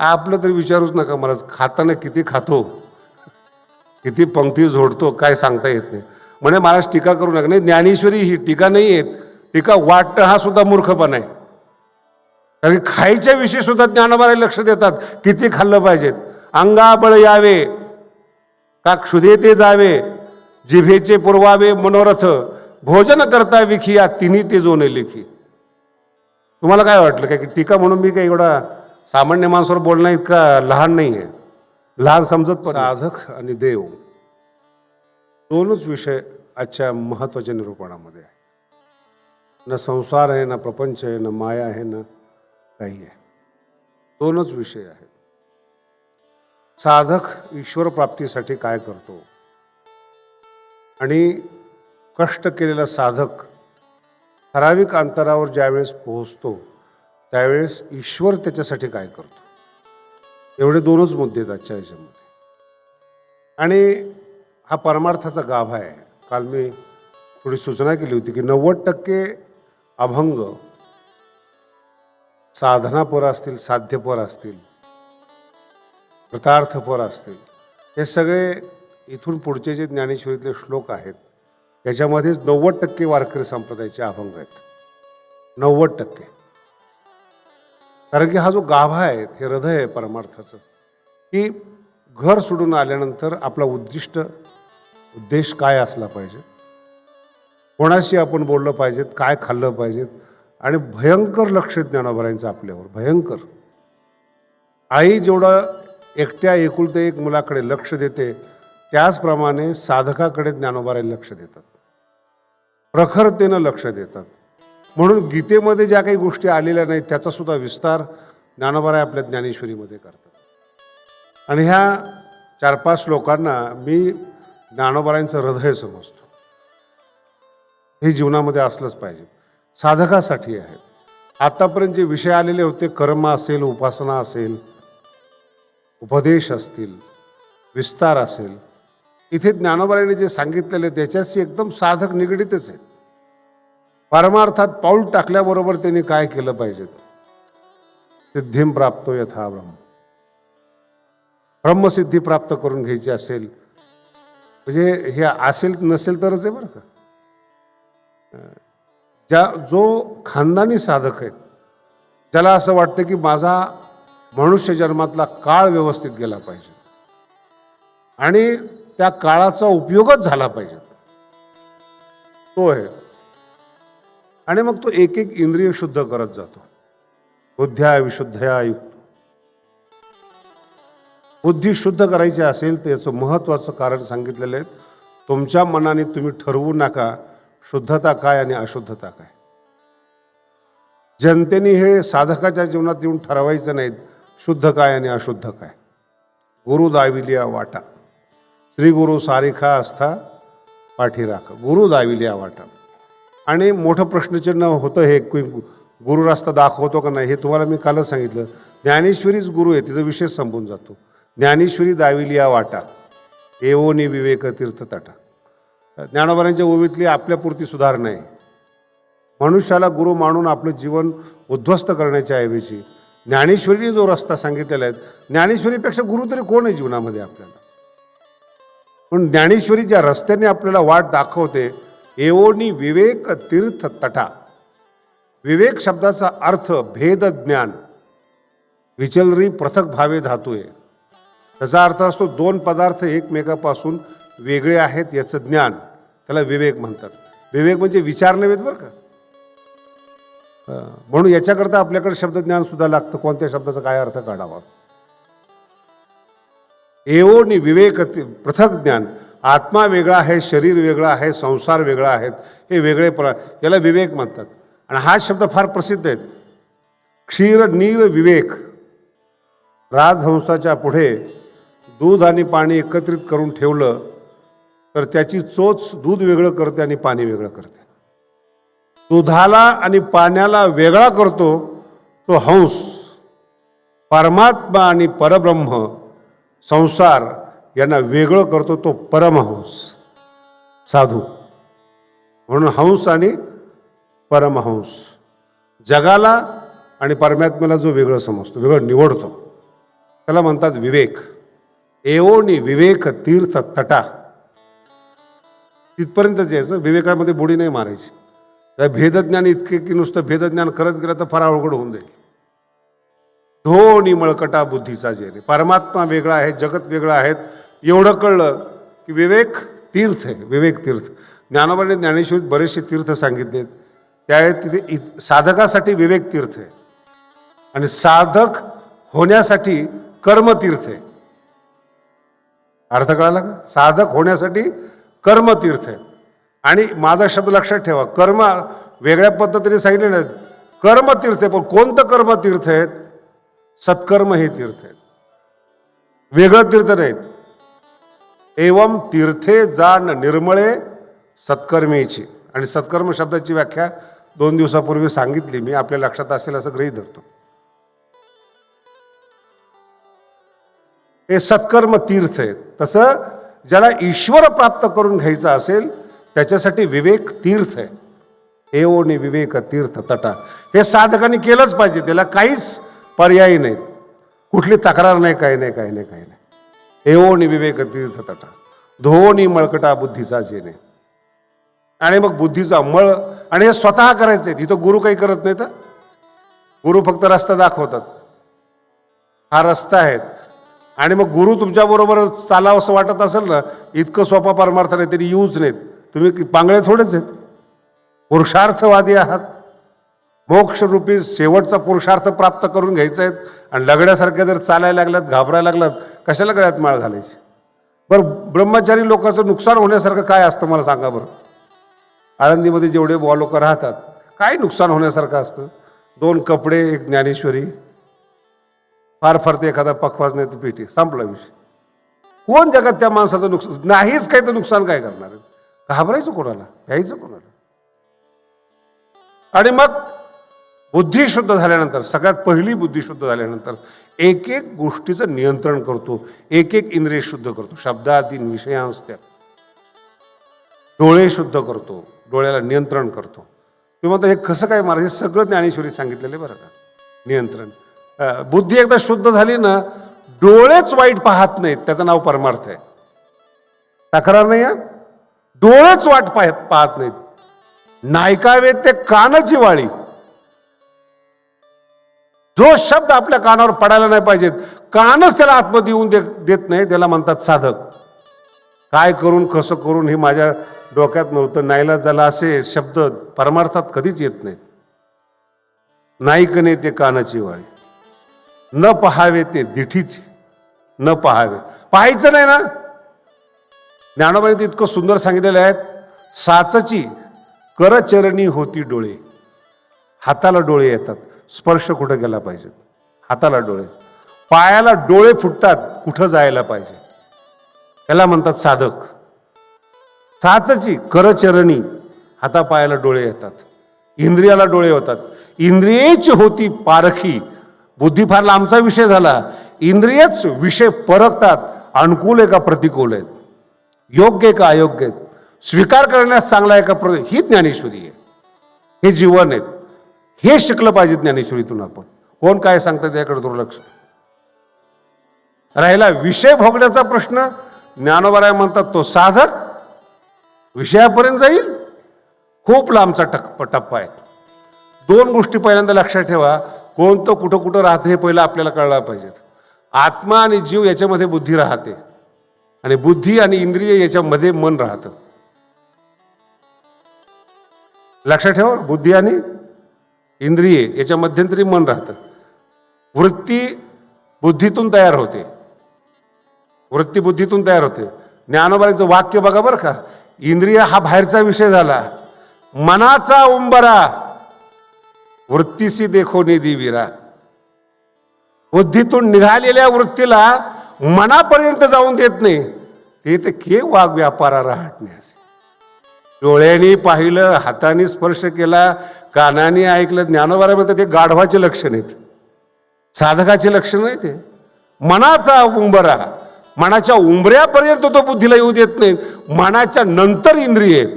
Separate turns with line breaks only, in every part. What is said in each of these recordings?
आपलं तरी विचारूच नका मला खाताना किती खातो किती पंक्ती झोडतो काय सांगता येत नाही. म्हणे महाराज टीका करू नका. नाही ज्ञानेश्वरी ही टीका नाही येत. टीका वाटतं हा सुद्धा मूर्खपणा आहे. कारण खायच्या विषयी सुद्धा ज्ञानोबाला लक्ष देतात किती खाल्लं पाहिजेत. अंगाबळ यावे का क्षुदे ते जावे जिभेचे पुरवावे मनोरथ भोजन करता विखी या तिन्ही ते जोने लेखी. तुम्हाला काय वाटलं? काय की टीका म्हणून मी काय एवढा सामान्य माणसावर बोलणं इतका लहान नाही आहे लहान समजत पण
साधक आणि देव दोनच विषय आजच्या महत्त्वाच्या निरूपणामध्ये आहे न संसार आहे ना प्रपंच आहे ना माया आहे ना काही आहे. दोनच विषय आहेत. साधक ईश्वर प्राप्तीसाठी काय करतो? आणि कष्ट केलेला साधक ठराविक अंतरावर ज्यावेळेस पोहोचतो त्यावेळेस ईश्वर त्याच्यासाठी काय करतो? एवढे दोनच मुद्दे आहेत आजच्या याच्यामध्ये. आणि हा परमार्थाचा गाभा आहे. काल मी थोडी सूचना केली होती की नव्वद टक्के अभंग साधनापर असतील साध्यपर असतील कृतार्थपर असतील हे सगळे इथून पुढचे जे ज्ञानेश्वरीतले श्लोक आहेत त्याच्यामध्येच नव्वद टक्के वारकरी संप्रदायाचे अभंग आहेत. नव्वद टक्के. कारण की हा जो गाभा आहे हे हृदय आहे परमार्थाचं. की घर सोडून आल्यानंतर आपला उद्दिष्ट उद्देश काय असला पाहिजे? कोणाशी आपण बोललं पाहिजेत? काय खाल्लं पाहिजेत? आणि भयंकर लक्ष ज्ञानोबरायांचं आपल्यावर भयंकर. आई जेवढं एकट्या एकुलते एक मुलाकडे लक्ष देते त्याचप्रमाणे साधकाकडे ज्ञानोबारायला लक्ष देतात. प्रखरतेनं लक्ष देतात. म्हणून गीतेमध्ये ज्या काही गोष्टी आलेल्या नाहीत त्याचा सुद्धा विस्तार ज्ञानोबाराय आपल्या ज्ञानेश्वरीमध्ये करतात. आणि ह्या चार पाच लोकांना मी ज्ञानोबारायांचं हृदय समजतो. हे जीवनामध्ये असलंच पाहिजे. साधकासाठी आहे. आतापर्यंत जे विषय आलेले होते कर्म असेल उपासना असेल उपदेश असतील विस्तार असेल इथे ज्ञानोबारायने जे सांगितलेले त्याच्याशी एकदम साधक निगडीतच आहे. परमार्थात पाऊल टाकल्याबरोबर त्यांनी काय केलं पाहिजे सिद्धीम प्राप्तो यथा ब्रह्म. ब्रह्मसिद्धी प्राप्त करून घ्यायची असेल म्हणजे हे असेल नसेल तरच आहे बरं का. ज्या जो खानदानी साधक आहे ज्याला असं वाटतं की माझा मनुष्य जन्मातला काळ व्यवस्थित गेला पाहिजे. आणि त्या काळाचा उपयोगच झाला पाहिजे. तो आहे. आणि मग तो एक एक इंद्रिय शुद्ध करत जातो. बुद्ध्या विशुद्धया युक्त. बुद्धी शुद्ध करायची असेल तर याचं महत्त्वाचं कारण सांगितलेलं आहे. तुमच्या मनाने तुम्ही ठरवू नका शुद्धता काय आणि अशुद्धता काय. जनतेने हे साधकाच्या जीवनात येऊन ठरवायचं नाहीत शुद्ध काय आणि अशुद्ध काय. गुरु दाविलिया वाटा. श्री गुरु सारिखा असता पाठिराख. गुरु दाविलिया वाटा. आणि मोठं प्रश्नचिन्ह होतं हे की गुरु रस्ता दाखवतो का नाही हे तुम्हाला मी कालच सांगितलं. ज्ञानेश्वरीच गुरु आहे तिचा विषय संपून जातो. ज्ञानेश्वरी दाविलिया वाटा एवोनी विवेक तीर्थ ताटा. ज्ञानोबारांच्या ओवीतली आपल्यापुरती सुधारणा आहे. मनुष्याला गुरु मानून आपलं जीवन उद्ध्वस्त करण्याच्या ऐवजी ज्ञानेश्वरीने जो रस्ता सांगितलेला आहे ज्ञानेश्वरीपेक्षा गुरु तरी कोण आहे जीवनामध्ये आपल्याला? पण ज्ञानेश्वरी ज्या रस्त्याने आपल्याला वाट दाखवते एवोनी विवेक तीर्थ तटा. विवेक शब्दाचा अर्थ भेद ज्ञान. विचलरी पृथक भावे धातू आहे त्याचा अर्थ असतो दोन पदार्थ एकमेकापासून वेगळे आहेत याचं ज्ञान. त्याला विवेक म्हणतात. विवेक म्हणजे विचार नव्हेत बरं का? म्हणून याच्याकरता आपल्याकडे शब्दज्ञान सुद्धा लागतं. कोणत्या शब्दाचा काय अर्थ काढावा? एवोनी विवेक पृथक ज्ञान. आत्मा वेगळा आहे शरीर वेगळं आहे संसार वेगळा आहेत हे वेगळे प्र याला विवेक म्हणतात. आणि हा शब्द फार प्रसिद्ध आहेत क्षीर नीर विवेक. राजहंसाच्या पुढे दूध आणि पाणी एकत्रित करून ठेवलं तर त्याची चोच दूध वेगळं करते आणि पाणी वेगळं करते. दुधाला आणि पाण्याला वेगळा करतो तो हंस. परमात्मा आणि परब्रह्म संसार यांना वेगळं करतो तो परमहंस साधू. म्हणून हंस आणि परमहंस. जगाला आणि परमात्म्याला जो वेगळं समजतो वेगळं निवडतो त्याला म्हणतात विवेक. एवोनी विवेक तीर्थ तटा. तिथपर्यंत जायचं विवेकामध्ये बुडी नाही मारायची. त्या भेदज्ञान इतके की नुसतं भेदज्ञान करत गेलं तर फार अवघड होऊन जाईल. धोनी मळकटा बुद्धीचा जेरे परमात्मा वेगळा आहे जगत वेगळं आहेत एवढं कळलं की विवेक तीर्थ आहे. विवेक तीर्थ. ज्ञानोबाने ज्ञानेश्वरीत बरेचसे तीर्थ सांगितलेत. त्यावेळी तिथे इ साधकासाठी विवेक तीर्थ आहे. आणि साधक होण्यासाठी कर्मतीर्थ आहे. अर्थ कळाला का? साधक होण्यासाठी कर्मतीर्थ आहे. आणि माझा शब्द लक्षात ठेवा. कर्म वेगळ्या पद्धतीने सांगितले नाहीत. कर्मतीर्थ आहे. पण कोणतं कर्मतीर्थ आहेत? सत्कर्म हे तीर्थ आहेत. वेगळं तीर्थ नाहीत. एवम तीर्थे जाण निर्मळे सत्कर्मेची. आणि सत्कर्म शब्दाची व्याख्या दोन दिवसापूर्वी सांगितली. मी आपल्या लक्षात असेल असं गृहीत धरतो. हे सत्कर्म तीर्थ आहेत. तसं ज्याला ईश्वर प्राप्त करून घ्यायचं असेल त्याच्यासाठी विवेक तीर्थ आहे. एवढी विवेक तीर्थ तटा. हे साधकांनी केलंच पाहिजे. त्याला काहीच पर्यायी नाहीत. कुठली तक्रार नाही काही नाही काही नाही काही नाही. एवढी विवेक तीर्थ तटा. धोनी मळकटा बुद्धीचा जेणे. आणि मग बुद्धीचा मळ आणि हे स्वतः करायचं आहे तिथं गुरु काही करत नाही तर गुरु फक्त रस्ता दाखवतात. हा रस्ता आहे. आणि मग गुरु तुमच्याबरोबर चालावं असं वाटत असेल ना इतकं सोपा परमार्थ नाही तरी येऊच नाहीत. तुम्ही पांगळे थोडेच आहेत. पुरुषार्थवादी आहात. मोक्षरूपी शेवटचा पुरुषार्थ प्राप्त करून घ्यायचा आहेत. आणि लगड्यासारख्या जर चालायला लागल्यात घाबरायला लागलात कशाला गळ्यात माळ घालायची? बरं ब्रह्मचारी लोकांचं नुकसान होण्यासारखं काय असतं मला सांगा बरं? आळंदीमध्ये जेवढे बुवा लोक राहतात काय नुकसान होण्यासारखं असतं. दोन कपडे एक ज्ञानेश्वरी. फार फार ते एखादा पखवाज नाही तर पेटी संपला विषय. कोण जगात त्या माणसाचं नुकसान नाहीच काही तर नुकसान काय करणार आहे? घाबरायचं कोणाला? घ्यायचं कोणाला? आणि मग बुद्धी शुद्ध झाल्यानंतर सगळ्यात पहिली बुद्धी शुद्ध झाल्यानंतर एक एक गोष्टीचं नियंत्रण करतो एक एक इंद्रिय शुद्ध करतो शब्दाधीन विषयांश त्या डोळे शुद्ध करतो डोळ्याला नियंत्रण करतो. तुम्ही म्हणता हे कसं काय महाराज हे सगळं ज्ञानेश्वरी सांगितलेलं आहे बरं का. नियंत्रण. बुद्धी एकदा शुद्ध झाली ना डोळेच वाईट पाहत नाहीत त्याचं नाव परमार्थ आहे. तक्रार नाही हा डोळेच वाट पाहत पाहत नाहीत. नायकावे ते कानाची वाळी जो शब्द आपल्या कानावर पडायला नाही पाहिजेत कानच त्याला आत्म येऊन दे देत नाही त्याला म्हणतात साधक. काय करून कसं करून हे माझ्या डोक्यात नव्हतं. नाहीला झाला असे शब्द परमार्थात कधीच येत नाहीत. नाईकने ते कानाची वाळी न पहावे ते दिठीचे. न पहावे. पाहायचं नाही ना? ज्ञानोबाने ते इतकं सुंदर सांगितलेलं आहे साचची करचरणी होती डोळे. हाताला डोळे येतात. स्पर्श कुठं गेला पाहिजेत हाताला डोळे. पायाला डोळे फुटतात कुठं जायला पाहिजे? याला म्हणतात साधक. साचची करचरणी हातापायाला डोळे येतात. इंद्रियाला डोळे होतात. इंद्रियेच होती पारखी. बुद्धी फार लांबचा विषय झाला. इंद्रियच विषय परखतात अनुकूल आहे का प्रतिकूल आहेत. योग्य आहे का अयोग्य आहेत. स्वीकार करण्यास चांगला आहे का प्र ही ज्ञानेश्वरी आहे. हे जीवन आहेत. हे शिकलं पाहिजे ज्ञानेश्वरीतून आपण. कोण काय सांगतं त्याकडे दुर्लक्ष. राहिला विषय भोगण्याचा प्रश्न ज्ञानोबराय म्हणतात तो साधक विषयापर्यंत जाईल. खूप लांबचा टक टप्पा आहे. दोन गोष्टी पहिल्यांदा लक्षात ठेवा. कोणतं कुठं कुठं राहतं हे पहिलं आपल्याला कळलं पाहिजेत. आत्मा आणि जीव याच्यामध्ये बुद्धी राहते. आणि बुद्धी आणि इंद्रिय याच्यामध्ये मन राहतं. लक्षात ठेवा बुद्धी आणि इंद्रिय याच्या मध्यंतरी मन राहतं. वृत्ती बुद्धीतून तयार होते. वृत्ती बुद्धीतून तयार होते. ज्ञानोबाईचं वाक्य बघा बरं का. इंद्रिय हा बाहेरचा विषय झाला. मनाचा उंबरा. वृत्तीसी देखो निधी विरा. बुद्धीतून निघालेल्या वृत्तीला मनापर्यंत जाऊन देत नाही. ते तर के वाघ व्यापारा राहटण्यास डोळ्यांनी पाहिलं हाताने स्पर्श केला कानाने ऐकलं ज्ञानोबारामध्ये ते गाढवाचे लक्षण आहेत. साधकाचे लक्षण नाही ते मनाचा उंबरा मनाच्या उंबऱ्यापर्यंत तो बुद्धीला येऊ देत नाही. मनाच्या नंतर इंद्रिय आहेत.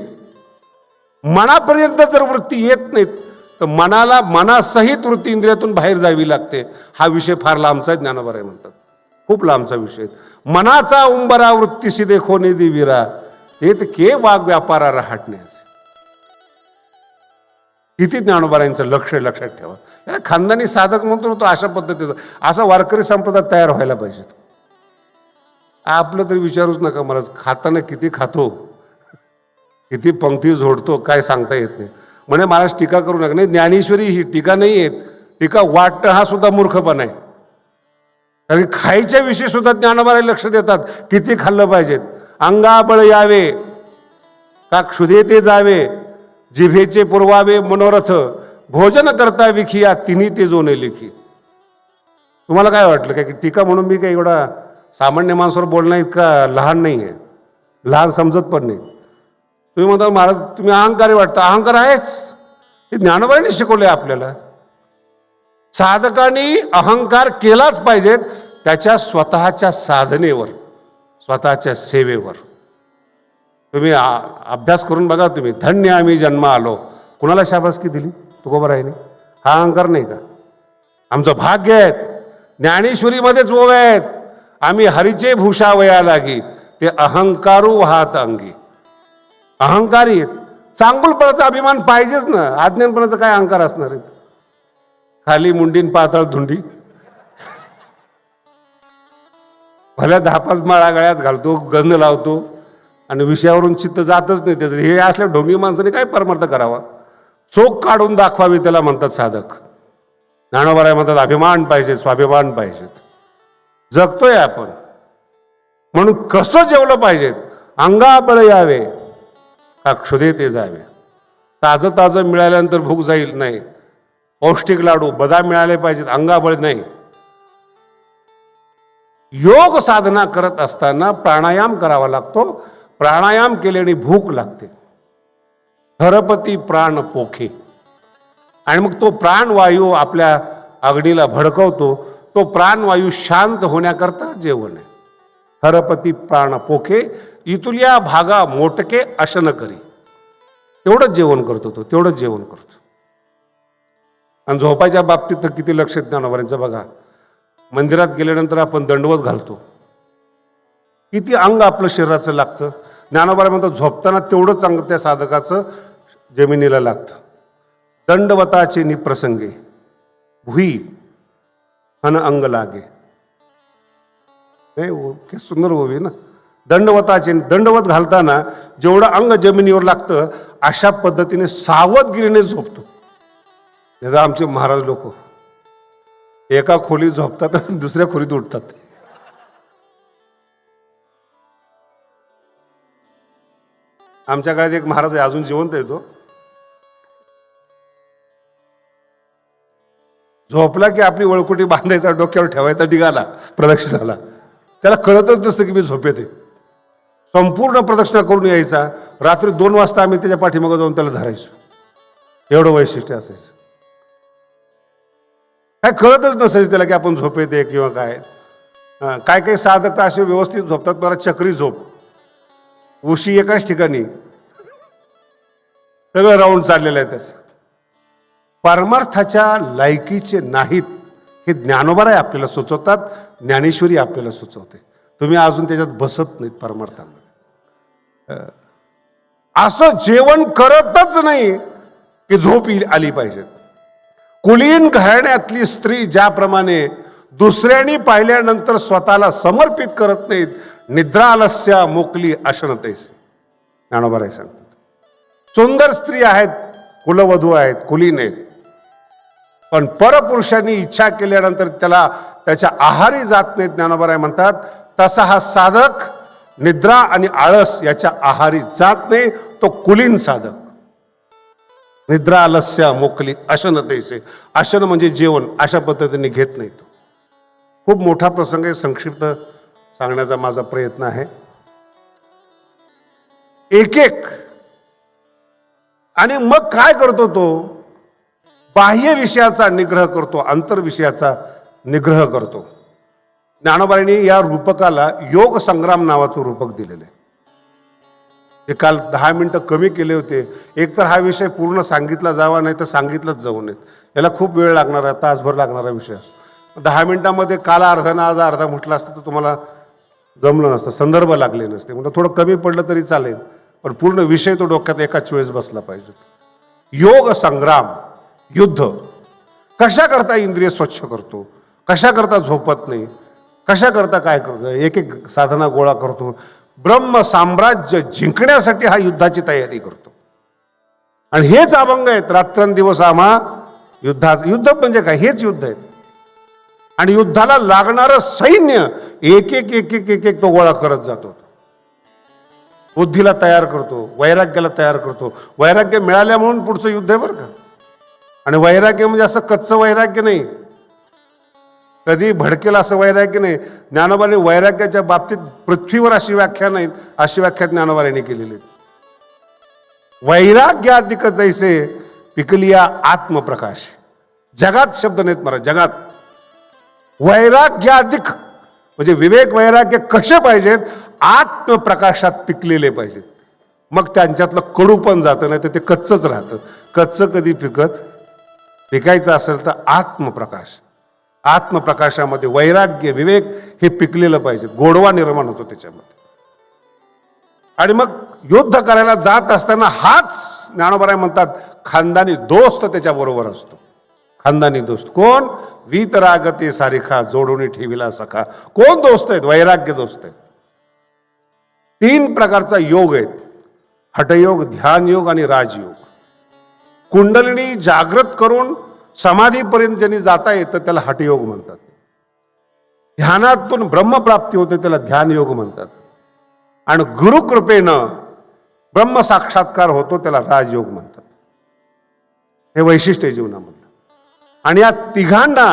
मनापर्यंत जर वृत्ती येत नाहीत तर मनाला मनासहित वृत्ती इंद्रियातून बाहेर जावी लागते. हा विषय फार लांबचा आहे म्हणतात.
खूप लांबचा विषय आहे. मनाचा उंबरा वृत्तीशी देखो निधी विरा ते तर के वाघ व्यापारा राहटण्यास किती ज्ञानोबारांचं लक्ष आहे लक्षात ठेवा. याला खानदानी साधक म्हणतो तो अशा पद्धतीचा. असा वारकरी संप्रदाय तयार व्हायला पाहिजे आपलं तरी विचारूच नका मला खाताना किती खातो? किती पंक्ती झोडतो काय सांगता येत नाही. म्हणे महाराज टीका करू नका. नाही ज्ञानेश्वरी ही टीका नाही आहेत टीका वाटणं हा सुद्धा मूर्खपणा आहे. कारण की खायच्या विषयी सुद्धा ज्ञानोबारा लक्ष देतात. किती खाल्लं पाहिजेत? अंगाबळ यावे का क्षुदे ते जावे? जिभेचे पुरवावे मनोरथ भोजन करता विखिया तिन्ही ते जोने लिखी. तुम्हाला काय वाटलं? काय की टीका म्हणून मी काही एवढा सामान्य माणसावर बोलणं इतका लहान नाही आहे. लहान समजत पण नाही. तुम्ही म्हणता महाराज तुम्ही अहंकारी वाटता. अहंकार आहेच. हे ज्ञानोबाईने शिकवले आपल्याला. साधकांनी अहंकार केलाच पाहिजेत त्याच्या स्वतःच्या साधनेवर स्वतःच्या सेवेवर. तुम्ही अभ्यास करून बघा तुम्ही. धन्य आम्ही जन्म आलो. कुणाला शाबासकी दिली? तुकोबरायने. हा अहंकार नाही का? आमचं भाग्य आहेत. ज्ञानेश्वरीमध्येच ओव आहेत. आम्ही हरीचे भूषा वया लागी. ते अहंकारू वाहत अंगी. अहंकारी आहेत. चांगुलपणाचा अभिमान पाहिजेच ना. आज्ञानपणाचा काय अहंकार असणार आहेत? खाली मुंडीन पातळ धुंडी. भल्या दहा पाच माळा गळ्यात घालतो गंध लावतो. आणि विषयावरून चित्त जातच नाही त्याचं. हे असल्या ढोंगी माणसाने काय परमार्थ करावा? चोख काढून दाखवावी त्याला म्हणतात साधक. ज्ञानोबराय म्हणतात अभिमान पाहिजे स्वाभिमान पाहिजेत. जगतोय आपण. म्हणून कसं जेवलं पाहिजेत अंगाबळ यावे. का क्षुदे ते जावे? ताजं ताजं मिळाल्यानंतर भूक जाईल नाही. पौष्टिक लाडू बदाम मिळाले पाहिजेत अंगाबळ नाही. योग साधना करत असताना प्राणायाम करावा लागतो. प्राणायाम केल्याने भूक लागते. हरपती प्राण पोखे. आणि मग तो प्राणवायू आपल्या अग्नीला भडकवतो. तो प्राणवायू शांत होण्याकरता जेवण आहे. हरपती प्राण पोखे इतुल्या भागा मोटके अशन करी. तेवढंच जेवण करतो तो तेवढंच जेवण करतो. आणि झोपायच्या बाबतीत तर किती लक्ष ज्ञानोबाऱ्यांचं बघा. मंदिरात गेल्यानंतर आपण दंडवत घालतो. किती अंग आपलं शरीराचं लागतं. ज्ञानोबाला म्हणतो झोपताना तेवढं चांगलं त्या साधकाचं जमिनीला लागतं. दंडवताचे निप्रसंगे. भुई. हन अंग लागे. नाही सुंदर होवी ना. दंडवताचे दंडवत घालताना जेवढं अंग जमिनीवर लागतं अशा पद्धतीने सावधगिरीने झोपतो. त्याचा आमचे महाराज लोक. एका खोलीत झोपतात दुसऱ्या खोलीत उठतात. आमच्या काळात एक महाराज आहे अजून जिवंत येतो झोपला की आपली वळकुटी बांधायचा डोक्यावर ठेवायचा डिगाला प्रदक्षिणाला त्याला कळतच नसतं की मी झोप येते संपूर्ण प्रदक्षिणा करून यायचा. रात्री दोन वाजता आम्ही त्याच्या पाठीमागं जाऊन त्याला धरायचो. एवढं वैशिष्ट्य असायचं. काय कळतच नसायचं त्याला की आपण झोप येते किंवा काय. काय काही साधक तर असे व्यवस्थित झोपतात. मला चक्री झोप. उशी एकाच ठिकाणी. सगळं राऊंड चाललेलं आहे त्याचं. परमार्थाच्या लायकीचे नाहीत हे ज्ञानोबराय आपल्याला सुचवतात ज्ञानेश्वरी आपल्याला सुचवते. तुम्ही अजून त्याच्यात बसत नाहीत परमार्थामध्ये. असं जेवण करतच नाही की झोप आली पाहिजेत कुलीन घराण्यातली स्त्री ज्याप्रमाणे दुसऱ्यांनी पाहिल्यानंतर स्वतःला समर्पित करत नाहीत. निद्रा आलस्या मोकली अशनतेस. ज्ञानोबाराय सांगतात. सुंदर स्त्री आहेत कुलवधू आहेत कुलीन आहेत. पण परपुरुषांनी इच्छा केल्यानंतर त्याला त्याच्या आहारी जात नाहीत ज्ञानोबाराय म्हणतात. तसा हा साधक निद्रा आणि आळस याच्या आहारी जात नाही तो कुलीन साधक. निद्रा आलस्या मोकली अशन तैसे म्हणजे जेवण अशा पद्धतीने घेत नाही तो. खूप मोठा प्रसंग आहे संक्षिप्त सांगण्याचा माझा प्रयत्न आहे. एक एक आणि मग काय करतो तो? बाह्य विषयाचा निग्रह करतो आंतरविषयाचा निग्रह करतो. ज्ञानोबाईंनी या रूपकाला योग संग्राम नावाचं रूपक दिलेलं आहे. ते काल दहा मिनटं कमी केले होते. एक तर हा विषय पूर्ण सांगितला जावा नाही तर सांगितलंच जाऊ नयेत. याला खूप वेळ लागणारा तासभर लागणारा विषय असतो.
दहा मिनटामध्ये काला अर्धा ना आज अर्धा म्हटलं असतं तर तुम्हाला जमलं नसतं संदर्भ लागले नसते. म्हणजे थोडं कमी पडलं तरी चालेल पण पूर्ण विषय तो डोक्यात एकाच वेळेस बसला पाहिजे. योग संग्राम युद्ध कशाकरता इंद्रिय स्वच्छ करतो? कशाकरता झोपत नाही? कशाकरता काय करतो? एक एक साधना गोळा करतो. ब्रह्म साम्राज्य जिंकण्यासाठी हा युद्धाची तयारी करतो. आणि हेच अभंग आहेत. रात्रंदिवस आम्हा युद्धा युद्ध म्हणजे काय? हेच युद्ध आहेत. आणि युद्धाला लागणारं सैन्य एक एक एक एक एक एक तो गोळा करत जातो. बुद्धीला तयार करतो वैराग्याला तयार करतो. वैराग्य मिळाल्या म्हणून पुढचं युद्ध आहे बरं का? आणि वैराग्य म्हणजे असं कच्चं वैराग्य नाही. कधी भडकेल असं वैराग्य नाही. ज्ञानोबाने वैराग्याच्या बाबतीत पृथ्वीवर अशी व्याख्या नाहीत अशी व्याख्या ज्ञानोबाने केलेली वैराग्य वैराग्याधिक जैसे पिकलिया आत्मप्रकाश. जगात शब्द नाहीत मला जगात. वैराग्याधिक म्हणजे विवेक वैराग्य कसे पाहिजेत? आत्मप्रकाशात पिकलेले पाहिजेत. मग त्यांच्यातलं कडू पण जातं नाही तर ते कच्चच राहतं. कच्चं कधी पिकत? पिकायचं असेल तर आत्मप्रकाश. आत्मप्रकाशामध्ये वैराग्य विवेक हे पिकलेलं पाहिजे. गोडवा निर्माण होतो त्याच्यामध्ये. आणि मग युद्ध करायला जात असताना हाच ज्ञानोबराय म्हणतात खानदानी दोस्त त्याच्याबरोबर असतो. खानदानी दोस्त कोण वीतरागते सारिखा जोडून ठेविला सखा कोण दोस्त आहेत वैराग्य दोस्त आहेत तीन प्रकारचा योग आहेत हटयोग ध्यान योग आणि राजयोग कुंडलिनी जागृत करून समाधीपर्यंत ज्यांनी जाता येतं त्याला हटयोग म्हणतात ध्यानातून ब्रह्मप्राप्ती होते त्याला ध्यान योग म्हणतात आणि गुरुकृपेनं ब्रह्म साक्षात्कार होतो त्याला राजयोग म्हणतात हे वैशिष्ट्य जीवनामध्ये आणि या तिघांना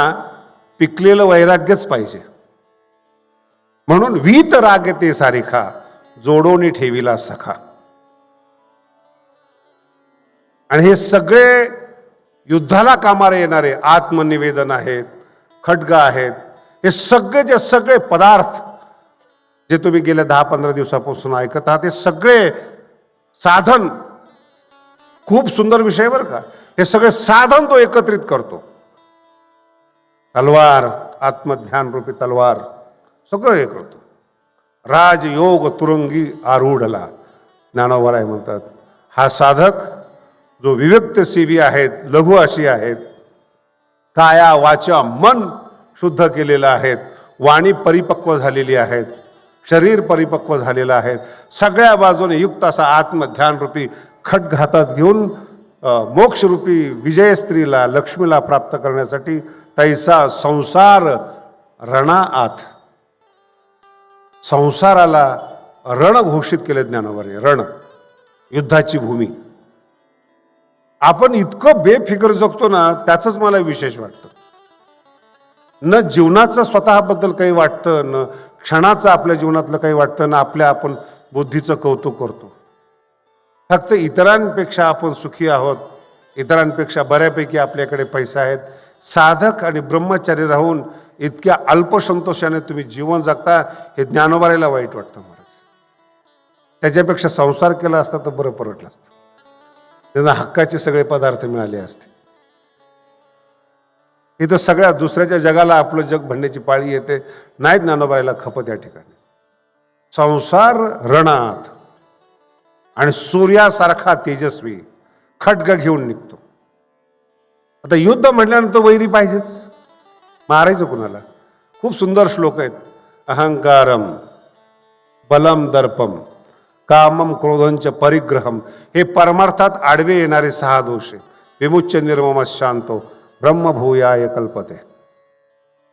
पिकलेलं वैराग्यच पाहिजे. म्हणून वीत राग ते सारिखा जोडोनी ठेविला सखा. आणि हे सगळे युद्धाला कामारे येणारे आत्मनिवेदन आहेत खड्ग आहेत हे सगळे जे सगळे पदार्थ जे तुम्ही गेल्या दहा पंधरा दिवसापासून ऐकत आहात हे सगळे साधन खूप सुंदर विषय बरं का? हे सगळे साधन तो एकत्रित करतो. तलवार आत्मध्यान रूपी तलवार सगळं हे करतो. राजयोग तुरंगी आरूढला. ज्ञानोबराय म्हणतात हा साधक जो विव्यक्त सेवी आहेत लघु अशी आहेत काया वाचा मन शुद्ध केलेलं आहेत वाणी परिपक्व झालेली आहेत शरीर परिपक्व झालेलं आहे सगळ्या बाजूने युक्त असा आत्मध्यानरूपी खटघातात घेऊन मोक्षरूपी विजय स्त्रीला लक्ष्मीला प्राप्त करण्यासाठी तैसा संसार रणाआत. संसाराला रण घोषित केले ज्ञानावरे रण युद्धाची भूमी. आपण इतकं बेफिकर जगतो ना त्याचंच मला विशेष वाटतं. न जीवनाचं स्वतःबद्दल काही वाटतं न क्षणाचं आपल्या जीवनातलं काही वाटतं ना आपल्या आपण बुद्धीचं कौतुक करतो. फक्त इतरांपेक्षा आपण सुखी आहोत. इतरांपेक्षा बऱ्यापैकी आपल्याकडे पैसा आहेत. साधक आणि ब्रह्मचारी राहून इतक्या अल्पसंतोषाने तुम्ही जीवन जगता हे ज्ञानोबारायला वाईट वाटतं महाराज त्याच्यापेक्षा संसार केला असता तर बरं परवडलं असतं. त्यांना हक्काचे सगळे पदार्थ मिळाले असते. इथं सगळ्या दुसऱ्याच्या जगाला आपलं जग भंडण्याची पाळी येते. नाही ज्ञानोबाईला खपत या ठिकाणी. संसार रणात. आणि सूर्यासारखा तेजस्वी खड्ग घेऊन निघतो. आता युद्ध म्हटल्यानंतर वैरी पाहिजेच. मारायचं कुणाला? खूप सुंदर श्लोक आहेत. अहंकारम बलम दर्पम कामम क्रोधंच परिग्रहम. हे परमार्थात आडवे येणारे सहा दोष आहेत. विमुच्च निर्मम शांतो ब्रह्मभूयाय कल्पते.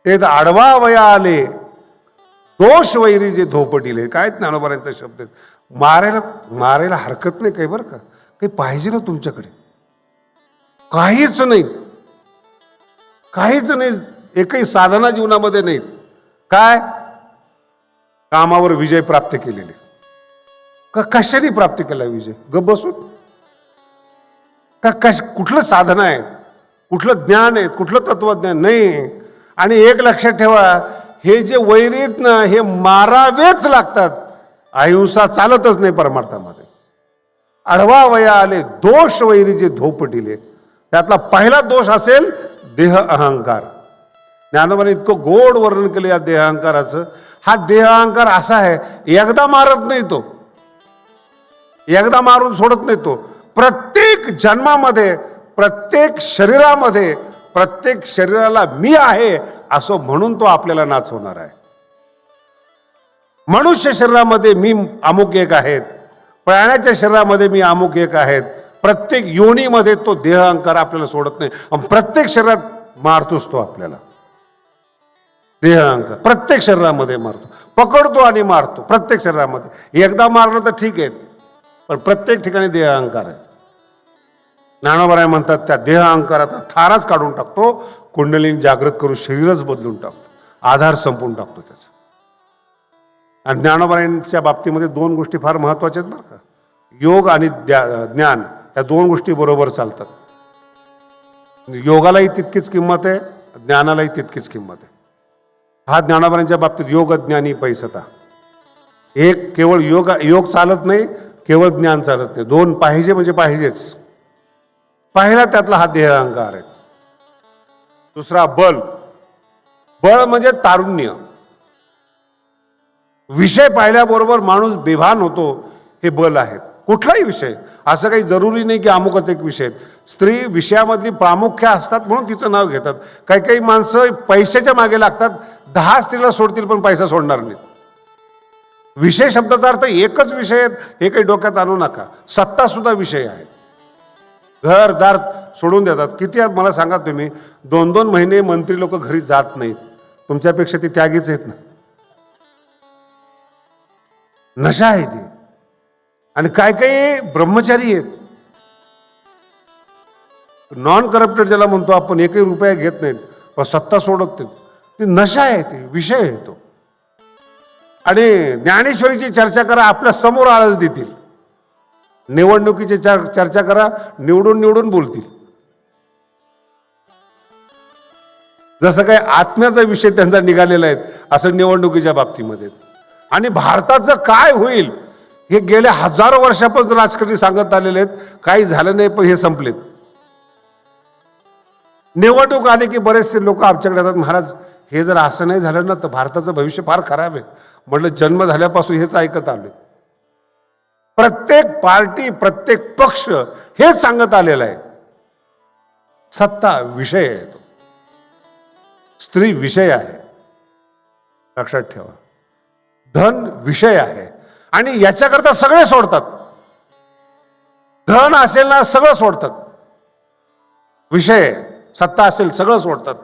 ते तर आडवा वया आले दोष वैरी जे धोपटीले काय ज्ञानोबारांचा शब्द आहेत. मारायला मारायला हरकत नाही काही बरं का. काही पाहिजे ना तुमच्याकडे. काहीच नाही. काहीच नाही. एकही साधना जीवनामध्ये नाहीत काय? कामावर विजय प्राप्त केलेले. का कशाने प्राप्त केला विजय? गप बसून का कश कुठलं साधन आहे? कुठलं ज्ञान आहे? कुठलं तत्वज्ञान? नाही. आणि एक लक्षात ठेवा हे जे वैरीत ना हे मारावेच लागतात. अहिंसा चालतच नाही परमार्थामध्ये. आडवा वया आले दोष वैरी जे धोपटिले त्यातला पहिला दोष असेल देह अहंकार. ज्ञानोबाने इतकं गोड वर्णन केलं या देहांकाराचं. हा देह अहंकार असा आहे एकदा मारत नाही तो. एकदा मारून सोडत नाही तो. प्रत्येक जन्मामध्ये प्रत्येक शरीरामध्ये प्रत्येक शरीराला मी आहे असं म्हणून तो आपल्याला नाचवणार आहे. मनुष्य शरीरामध्ये मी अमुक एक आहेत प्राण्याच्या शरीरामध्ये मी अमुक एक आहेत प्रत्येक योनीमध्ये तो देह अंकार आपल्याला सोडत नाही प्रत्येक शरीरात मारतोच तो आपल्याला. देह अंकार प्रत्येक शरीरामध्ये मारतो. पकडतो आणि मारतो प्रत्येक शरीरामध्ये. एकदा मारलं तर ठीक आहे पण प्रत्येक ठिकाणी देह अहंकार आहे. ज्ञानोबराय म्हणतात त्या देह अहंकाराचा थाराच काढून टाकतो कुंडलीन जागृत करून शरीरच बदलून टाकतो आधार संपवून टाकतो त्याचा. आणि ज्ञानोबाईंच्या बाबतीमध्ये दोन गोष्टी फार महत्त्वाच्या आहेत बरं का. योग आणि द्या- ज्ञान या दोन गोष्टी बरोबर चालतात. योगालाही तितकीच किंमत आहे ज्ञानालाही तितकीच किंमत आहे. हा ज्ञानोबरांच्या बाबतीत योग ज्ञानी पैसता. एक केवळ योग योग चालत नाही केवळ ज्ञान चालत नाही. दोन पाहिजे म्हणजे पाहिजेच. पहिला त्यातला हा देह अहंकार आहे. दुसरा बल. बळ म्हणजे तारुण्य. विषय पाहिल्याबरोबर माणूस बेभान होतो हे बल आहेत कुठलाही विषय. असं काही जरुरी नाही की अमुकच एक विषय आहेत. स्त्री विषयामधली प्रामुख्य असतात म्हणून तिचं नाव घेतात. काही काही माणसं पैशाच्या मागे लागतात. दहा स्त्रीला सोडतील पण पैसा सोडणार नाहीत. विषय शब्दाचा अर्थ एकच विषय आहेत हे काही डोक्यात आणू नका. सत्ता सुद्धा विषय आहे. घरदार सोडून देतात. किती मला सांगा तुम्ही? दोन दोन महिने मंत्री लोक घरी जात नाहीत. तुमच्यापेक्षा ते त्यागीच आहेत ना. नशा आहे ती. आणि काय काही ब्रह्मचारी आहेत. नॉन करप्टेड ज्याला म्हणतो आपण एकही रुपया घेत नाहीत. व सत्ता सोडत नाहीत ती नशा आहे ती विषय आहे तो. आणि ज्ञानेश्वरीची चर्चा करा आपल्यासमोर आळस देतील. निवडणुकीची चर्चा करा निवडून निवडून बोलतील. जसं काही आत्म्याचा विषय त्यांचा निघालेला आहे असं निवडणुकीच्या बाबतीमध्ये. आणि भारताचं काय होईल हे गेल्या हजारो वर्षापासून राजकारणी सांगत आलेले आहेत. काही झालं नाही पण हे संपलेत. निवडणूक आली की बरेचसे लोक आमच्याकडे येतात. महाराज हे जर असं नाही झालं ना तर भारताचं भविष्य फार खराब आहे. म्हटलं जन्म झाल्यापासून हेच ऐकत आले प्रत्येक पार्टी प्रत्येक पक्ष हेच सांगत आलेलं आहे. सत्ता विषय आहे तो. स्त्री विषय आहे. लक्षात ठेवा. धन विषय आहे. आणि याच्याकरता सगळे सोडतात. धन असेल ना सगळं सोडतात. विषय सत्ता असेल सगळं सोडतात.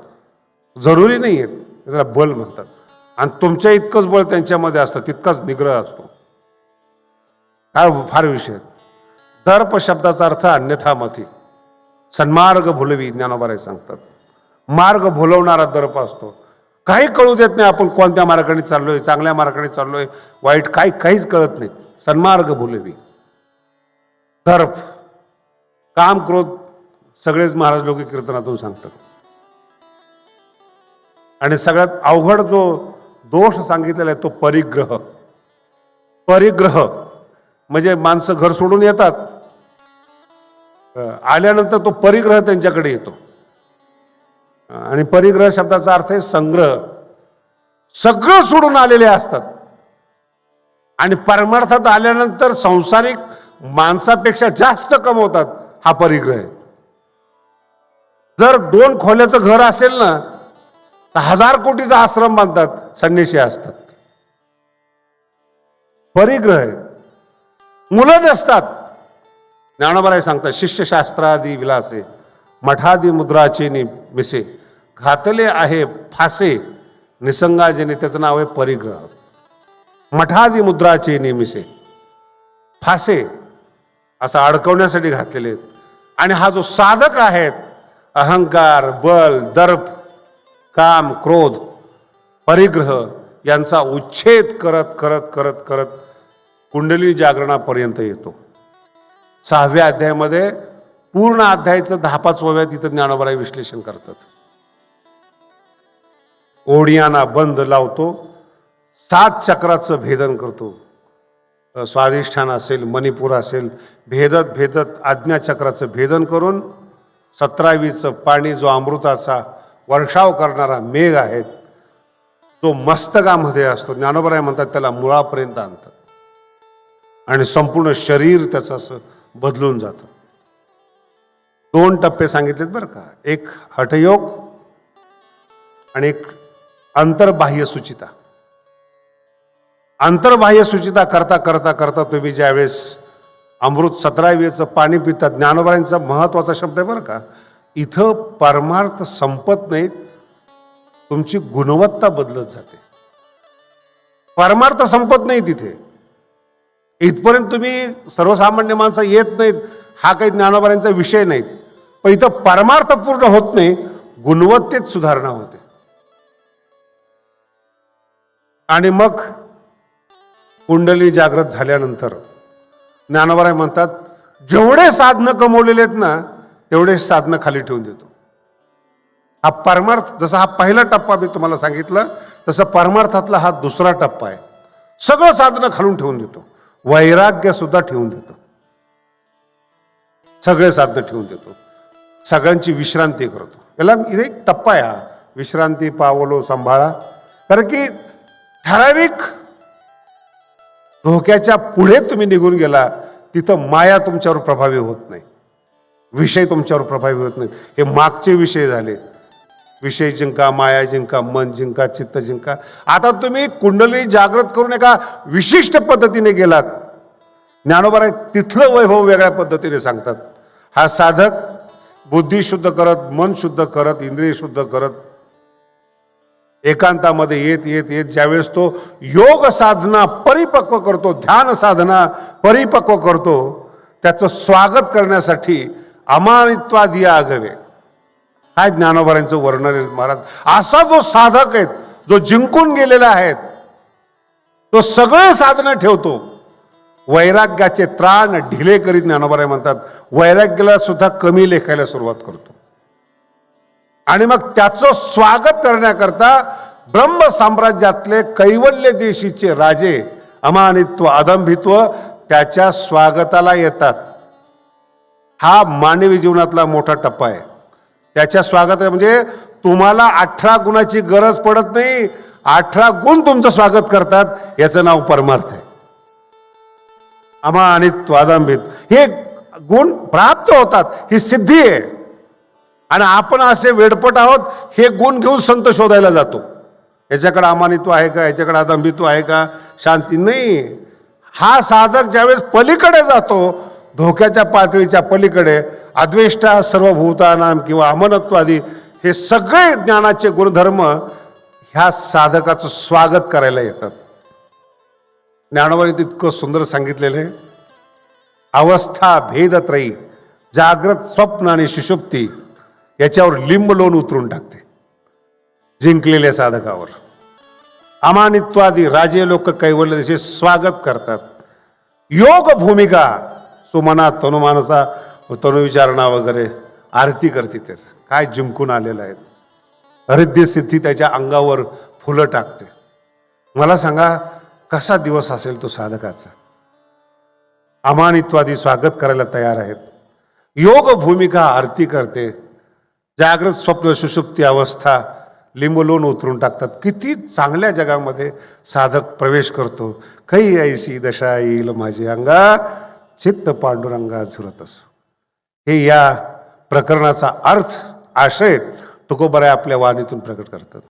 जरुरी नाही आहेत त्याला बल म्हणतात. आणि तुमच्या इतकंच बळ त्यांच्यामध्ये असतं तितकाच निग्रह असतो. काय फार विषय आहेत. दर्प शब्दाचा अर्थ अन्यथा मती. सन्मार्ग भुलवी ज्ञानोबाराय सांगतात. मार्ग भुलवणारा दर्प असतो. काही कळू देत नाही आपण कोणत्या मार्गाने चाललोय चांगल्या मार्गाने चाललोय वाईट काही काहीच कळत नाही. सन्मार्ग भुलवी. तर्फ. काम क्रोध सगळेच महाराज लोक कीर्तनातून सांगतात. आणि सगळ्यात अवघड जो दोष सांगितलेला आहे तो परिग्रह. परिग्रह. म्हणजे माणसं घर सोडून येतात. आल्यानंतर तो परिग्रह त्यांच्याकडे येतो. आणि परिग्रह शब्दाचा अर्थ आहे संग्रह. सगळं सोडून आलेले असतात. आणि परमार्थात आल्यानंतर संसारिक माणसापेक्षा जास्त कमवतात हा परिग्रह. आहे जर दोन खोल्याचं घर असेल ना तर हजार कोटीचा आश्रम बांधतात संन्याशी असतात. परिग्रह आहे. मुलं नसतात. ज्ञानोबराय सांगतात शिष्यशास्त्रादी विलासे मठादी मुद्राचे नि मिसे घातले आहे फासे. निसंगाजीने त्याचं नाव आहे परिग्रह. मठादी मुद्राचे नेहमीसे फासे. असं अडकवण्यासाठी घातलेले आहेत. आणि हा जो साधक आहेत अहंकार बल दर्प काम क्रोध परिग्रह यांचा उच्छेद करत करत करत करत कुंडली जागरणापर्यंत येतो. सहाव्या अध्यायामध्ये पूर्ण अध्यायाचं दहा पाच ओव्यात तिथं ज्ञानोबराय विश्लेषण करतात. ओढियाना बंद लावतो सात चक्राचं भेदन करतो. स्वाधिष्ठान असेल मणिपूर असेल भेदत भेदत आज्ञाचक्राचं भेदन करून सतरावीचं पाणी जो अमृताचा वर्षाव करणारा मेघ आहेत तो मस्तकामध्ये असतो. ज्ञानोबराय म्हणतात त्याला मुळापर्यंत आणतात. आणि संपूर्ण शरीर त्याचं असं बदलून जातं. दोन टप्पे सांगितलेत बरं का. एक हठयोग आणि एक अंतर्बाह्य सुचिता. अंतर्बाह्य सुचिता करता करता करता तुम्ही ज्यावेळेस अमृत सतरावीचं पाणी पितात ज्ञानोबरांचा महत्त्वाचा शब्द आहे बरं का इथं परमार्थ संपत नाहीत तुमची गुणवत्ता बदलत जाते. परमार्थ संपत नाही तिथे. इथपर्यंत तुम्ही सर्वसामान्य माणसं येत नाहीत हा काही ज्ञानोबरांचा विषय नाहीत. पण इथं परमार्थ पूर्ण होत नाही गुणवत्तेत सुधारणा होते. आणि मग कुंडली जागृत झाल्यानंतर ज्ञानवराय म्हणतात जेवढे साधनं कमवलेले आहेत ना तेवढे साधनं खाली ठेवून देतो. हा परमार्थ जसा हा पहिला टप्पा मी तुम्हाला सांगितलं तसं परमार्थातला हा दुसरा टप्पा आहे. सगळं साधनं खालून ठेवून देतो. वैराग्य सुद्धा ठेवून देतो. सगळे साधनं ठेवून देतो. सगळ्यांची विश्रांती करतो. याला इथे एक टप्पा आहे हा. विश्रांती पावलो सांभाळा. कारण की ठराविक धोक्याच्या पुढे तुम्ही निघून गेला तिथं माया तुमच्यावर प्रभावी होत नाही. विषय तुमच्यावर प्रभावी होत नाही. हे मागचे विषय झाले. विषय जिंका माया जिंका मन जिंका चित्त जिंका. आता तुम्ही कुंडली जागृत करून एका विशिष्ट पद्धतीने गेलात. ज्ञानोबा तिथलं वैभव वेगळ्या पद्धतीने सांगतात. हा साधक बुद्धी शुद्ध करत मन शुद्ध करत इंद्रिय शुद्ध करत एकांतामध्ये येत येत येत ज्यावेळेस तो योग साधना परिपक्व करतो ध्यान साधना परिपक्व करतो त्याचं स्वागत करण्यासाठी अमानित्वादी आगवे. काय ज्ञानोबरांचं वर्णन आहे महाराज? असा जो साधक आहेत जो जिंकून गेलेला आहेत तो सगळे साधनं ठेवतो. वैराग्याचे त्राण ढिले करीत ज्ञानोबराय म्हणतात वैराग्याला सुद्धा कमी लेखायला सुरुवात करतो. आणि मग त्याचं स्वागत करण्याकरता ब्रह्म साम्राज्यातले कैवल्य देशीचे राजे अमानित्व अदंभित्व त्याच्या स्वागताला येतात. हा मानवी जीवनातला मोठा टप्पा आहे. त्याच्या स्वागत म्हणजे तुम्हाला अठरा गुणाची गरज पडत नाही अठरा गुण तुमचं स्वागत करतात याचं नाव परमार्थ आहे. अमानित्व अदंभित हे गुण प्राप्त होतात ही सिद्धी आहे. आणि आपण असे वेडपट आहोत हे गुण घेऊन संत शोधायला जातो. याच्याकडे अमानित्व आहे का? याच्याकडे अदंबित्व आहे का? शांती नाही. हा साधक ज्यावेळेस पलीकडे जातो धोक्याच्या पातळीच्या पलीकडे अद्वेष्टा सर्वभूतानाम किंवा अमनत्वादी हे सगळे ज्ञानाचे गुणधर्म ह्या साधकाचं स्वागत करायला येतात. ज्ञानवारी तितकं सुंदर सांगितलेलं आहे. अवस्था भेदत्रयी जाग्रत स्वप्न आणि सुषुप्ती याच्यावर लिंब लोन उतरून टाकते. जिंकलेल्या साधकावर. अमानित्वादी राजे लोक कैवल्य दिशे स्वागत करतात. योग भूमिका सुमना तनुमानसा तनुविचारणा वगैरे आरती करते त्याचं. काय जिंकून आलेलं आहे हरिद्य सिद्धी त्याच्या अंगावर फुलं टाकते. मला सांगा कसा दिवस असेल तो साधकाचा? अमानित्वादी स्वागत करायला तयार आहेत. योग भूमिका आरती करते. जागृत स्वप्न सुषुप्ती अवस्था लिंबलोन उतरून टाकतात. किती चांगल्या जगामध्ये साधक प्रवेश करतो. काही ऐसी दशा येईल माझी अंगा चित्त पांडुरंगा झुरत असो. हे या प्रकरणाचा अर्थ आशय तुकोबराय आपल्या वाणीतून प्रकट करतात.